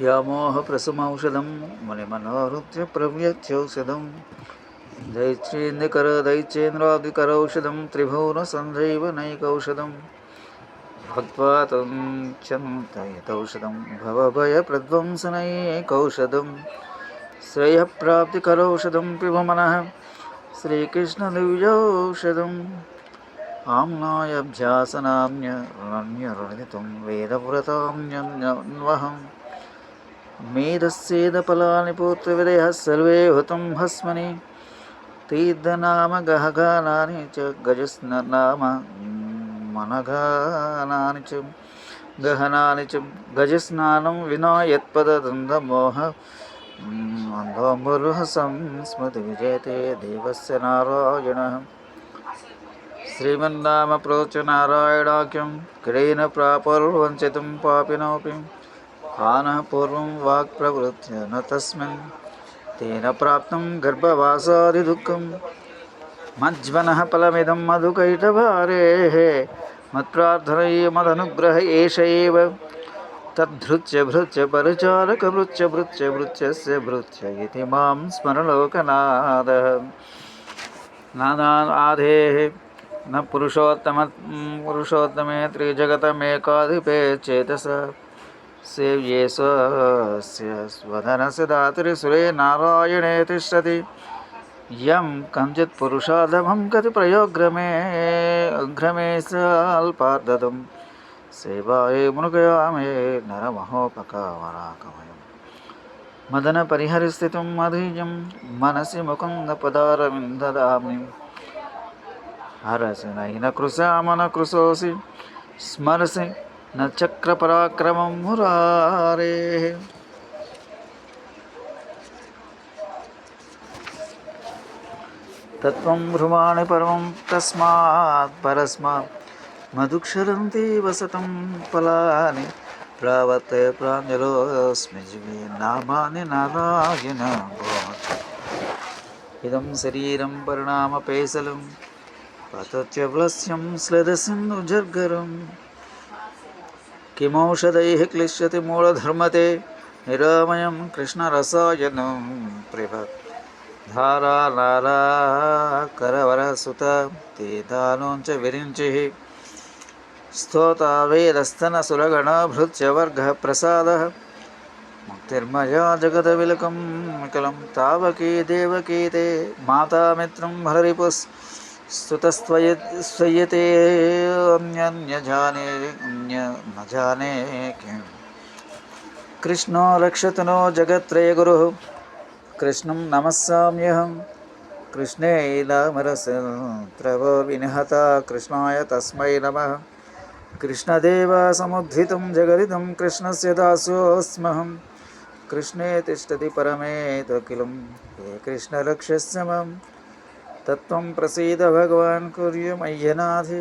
వ్యామోహప్రసమౌషధం మునిమనోరుత్య ప్రవ్యత్యౌషధం దైత్యేంద్రకర దైత్యేంద్రాదికరౌషధం త్రిభువనసంజైవనైకౌషధం భక్త్వా తం చంతయతౌషధం భవభయప్రధ్వంసనైకౌషధం శ్రేయప్రాప్తికరౌషధం పిబ మనః శ్రీకృష్ణదివ్యౌషధం ఆమ్నాయభ్యాసనామ్యరణ్యరణితం వేదవ్రతామ్యన్వహం మేధస్సేదఫలాని పూత్రవిదయः సర్వే హుతం భస్మని తీర్థనామగహగానాని చ గజస్నామ మనగానాని చ గహనాని చ గజస్నానం వినా యత్పదదందమోహ అంధోమరుహ సంస్మృతి విజయతే దేవస్య నారాయణ. శ్రీమన్నామ ప్రోచ నారాయణాఖ్యం కిడైన ప్రాపర్వంచితం పాపినోపి. खान पूर्व वाक् प्रवृत्त न तस्म तेन प्राप्त गर्भवासादि गर्भवासादिदुःखं मज्वन फलमिदं मधुकैटभारेः। मत्प्रार्थनये मदनुग्रह एष एव तद्धृत्य भृत्य परिचारकभृत्य भृत्य भृत्यस्य भृत्य इति माँ स्मरलोकनादः नानाधेः न पुरुषोत्तम पुरुषोत्तमे त्रिजगतमेकाधिपे चेतस। सेव्ये स्वस्य स्वधनस्य दातरि सुरे नारायणे तिष्ठति यं कञ्चित् पुरुषाधमं गति प्रयोग्रमे अग्रमे साल्पार्ददं सेवाये मुनकयामे नरमहोपकावराकमयं मदनपरिहरस्थितिं मधीयं मनसि मुकुन्दपदारविन्ददामि हरसि नैन कृशामनकृशोऽसि स्मरसि నక్ర పరాక్రమం మురారే తత్వం భ్రుమాణి పరమం తస్మాత్ పరస్మాత్ మధుక్షరం వసతం ఫలాని ప్రవర్తయ ప్రాంజలోస్మి నామాని నారాయణ ఇదం శరీరం పరిణామపేసలం పతత్యవలస్యం శ్లదసిందు జర్గరం. కిమౌషధై క్లిశ్యతి మూలధర్మతే నిరామయం కృష్ణరసాయనం ప్రభ. ధారా లాలా కరవరసుత తీతానుంచ విరించి. స్తోతావేదస్తన సురగణభృత్యవర్గ ప్రసాద. ముక్తిర్మయా జగదవిలకం వికలం తావకీ దేవకీతే మాతామిత్రం హరిపుస్ स्तुतस्त्वय स्वयते, अन्यन्यजाने अन्य न जाने किं कृष्णो रक्षतु नो जगत्त्रयगुरुः कृष्णं नमस्साम्यहं कृष्णे नामरसत्रव विनिहता, कृष्णाय तस्मै नमः। कृष्णदेव समुद्धितं जगदिदं, कृष्णस्य दासोऽस्महं। कृष्णे तिष्ठति परमेतकिलं हे कृष्णरक्षस्य मम। తత్వం ప్రసీద భగవాన్ కుర్య మయ్యనాథి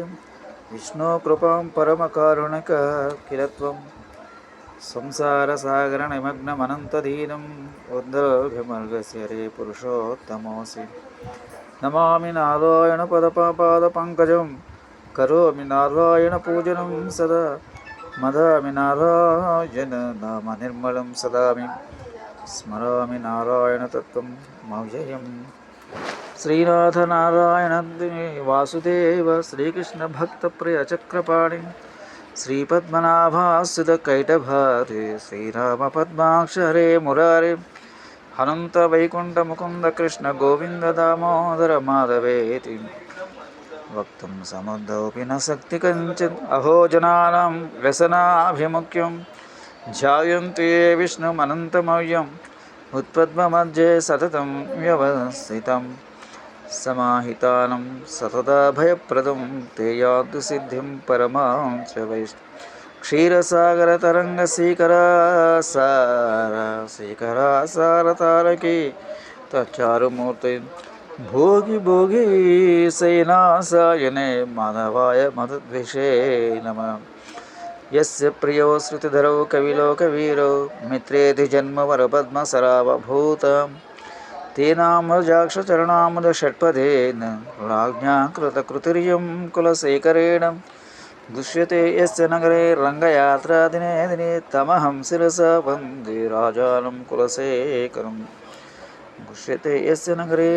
విష్ణు కృపాం పరమకారుణిక కిలత్వం సంసారసాగర నిమగ్నమనంతధీనం ఉద్ధర్భమర్గశరే పురుషోత్తమోసి నమామి నారాయణ పదపాద పంకజం కరోమి నారాయణ పూజనం సదా మదామి నారాయణ నామ నిర్మలం సదామి స్మరామి నారాయణతత్వం మౌజయం శ్రీనాథనారాయణద్విని వాసుదేవ శ్రీకృష్ణ భక్త ప్రియ చక్రపాణి శ్రీపద్మనాభాసుత కైటభారి శ్రీరామ పద్మాక్షరే మురారి హనుంత వైకుంఠ ముకుంద కృష్ణ గోవింద దామోదర మాధవేతి వక్తం సముద్దౌపి నక్తి కంచిత్ అహో జనానాం వ్యసనాభిముఖ్యం ధ్యాయంతే విష్ణుమనంతమవ్యం ఉత్పద్మమధ్యే సతతం వ్యవస్థితం. సమాహితానం సతదా భయప్రదం తేయాద్దు సిద్ధిం పరమాం చ వైష్ణవ క్షీరసాగర తరంగ శీకరాసార శీకరాసార తారకి తచారుమూర్తి భోగి భోగి సైనాసాయనే మాధవాయ మధుద్విషే నమ. ఎస్ ప్రియో శృతిధరౌ కవిలో కవీరో మిత్రేతి జన్మవరపద్మసరావభూతం षट्पदेन राज्ञा कृतकृतिर्यं कुलशेखरेण दृश्यते यस्य नगरे रङ्गयात्रा दिने दिने तमहं शिरसा वन्दे राजानं कुलशेखरं दृश्यते यस्य नगरे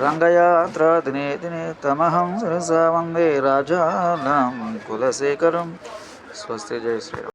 रङ्गयात्रा दिने दिने तमहं शिरसा वन्दे राजानं कुलशेखरं स्वस्ति जय श्रीराम